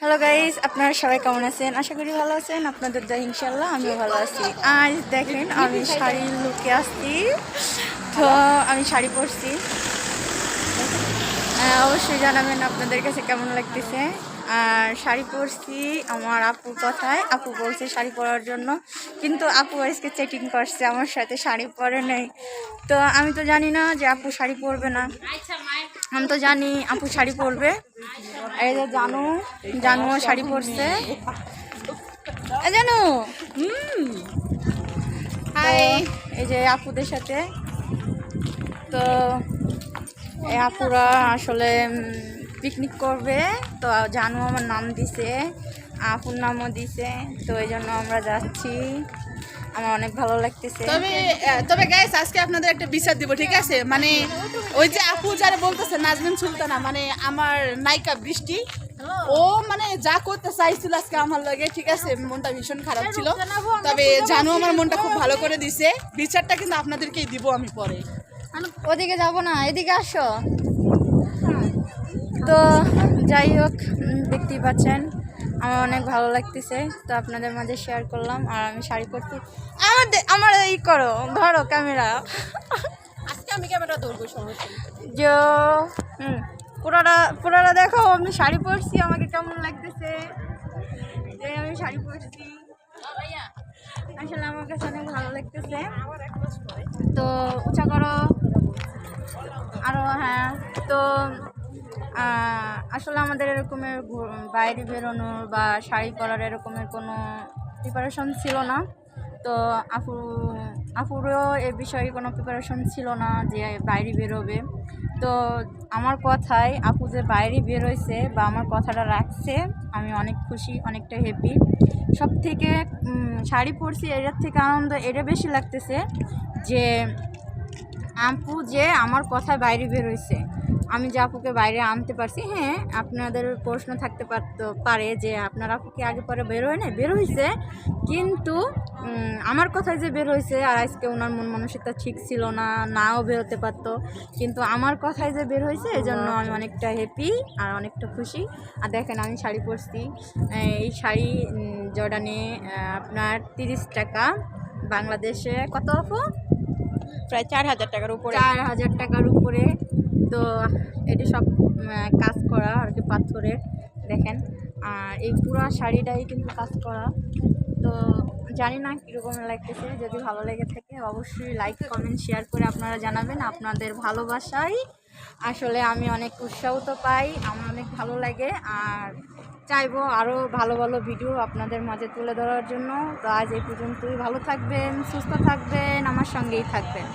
Hello guys আপনারা সবাই কেমন আছেন? আশা করি ভালো আছেন। আপনাদের দা ইনশাল্লাহ আমিও ভালো আছি। আজ দেখেন আমি শাড়ির লুকে আসছি। তো আমি শাড়ি পরছি। আহ, অবশ্যই জানাবেন আপনাদের কাছে কেমন লাগতেছে। আর শাড়ি পরছি আমার আপুর কথায়। আপু বলছে শাড়ি পরার জন্য। কিন্তু আপু আজকে চেটিং করছে আমার সাথে শাড়ি পরে নেই। তো আমি তো জানি না যে আপু শাড়ি পরবে না। আমি তো জানি আপু শাড়ি পরবে। এই যে জানু জানুও শাড়ি পরছে। জানু হাই এই যে আপুদের সাথে। তো এই আপুরা আসলে পিকনিক করবে। তো জানু আমার নাম দিছে আপুর নামও দিছে। তো এই জন্য আমরা যাচ্ছি। আমার অনেক ভালো লাগতেছে। তবে তবে গাইস আজকে আপনাদের একটা বিচার দিব ঠিক আছে? মানে ওই যে আপু যারা বলতেছে নাজমিন সুলতানা মানে আমার নায়িকা বৃষ্টি ও মানে যা করতে চাইছিল আজকে আমার লাগে ঠিক আছে? মনটা ভীষণ খারাপ ছিল। তবে জানু আমার মনটা খুব ভালো করে দিছে। বিচারটা কিন্তু আপনাদেরকেই দিব আমি পরে। ওদিকে যাব না এদিকে আসো। তো যাই হোক দেখতেই পাচ্ছেন। আমার অনেক ভালো লাগতেছে তো আপনাদের মাঝে শেয়ার করলাম আর আমি শাড়ি পরছি আমার দে- আমার এই করো ধরো ক্যামেরা আজকে আমি ক্যামেরা ধরবো সমস্যা যে হুম পুরাটা পুরাটা দেখো আমি শাড়ি পরছি আমাকে কেমন লাগতেছে? যে আমি শাড়ি পরছি। আসলে আমার কাছে অনেক ভালো লাগতেছে। তো উঁচা করো। আরও হ্যাঁ তো আসলে আমাদের এরকমের বাইরে বেরোনোর বা শাড়ি পরার এরকমের কোনো প্রিপারেশন ছিল না। তো আপু আপুরও এ বিষয়ে কোনো প্রিপারেশন ছিল না যে বাইরে বেরোবে। তো আমার কথায় আপু যে বাইরে বেরোয়ছে বা আমার কথাটা রাখছে, আমি অনেক খুশি, অনেকটা হ্যাপি সব থেকে শাড়ি পরছি এটার থেকে আনন্দ এটা বেশি লাগতেছে যে আপু যে আমার কথায় বাইরে বেরোইছে আমি যে আপুকে বাইরে আনতে পারছি হ্যাঁ আপনাদের প্রশ্ন থাকতে পারতো, পারে যে আপনার আপুকে আগে পরে বের হয় না বের হয়েছে কিন্তু আমার কথায় যে বের হয়েছে আর আজকে ওনার মন মানসিকতা ঠিক ছিল না, নাও বেরোতে পারতো, কিন্তু আমার কথায় যে বের হয়েছে এই জন্য আমি অনেকটা হ্যাপি আর অনেকটা খুশি। আর দেখেন, আমি শাড়ি পরছি, এই শাড়ি জর্ডানে আপনার তিরিশ টাকা, বাংলাদেশে কত আপু? প্রায় চার হাজার টাকার উপরে। চার হাজার টাকার উপরে। তো এটি সব কাজ করা আর কি পাথরের, দেখেন। আর এই পুরো শাড়িটাই কিন্তু কাজ করা। তো জানি না কীরকম লাগতেছে, যদি ভালো লেগে থাকে অবশ্যই লাইক কমেন্ট শেয়ার করে আপনারা জানাবেন আপনাদের ভালোবাসাই। আসলে আমি অনেক উৎসাহিত পাই, আমার অনেক ভালো লাগে। আর চাইব আরও ভালো ভালো ভিডিও আপনাদের মাঝে তুলে ধরার জন্য। তো আজ এই পর্যন্তই। ভালো থাকবেন, সুস্থ থাকবেন, আমার সঙ্গেই থাকবেন।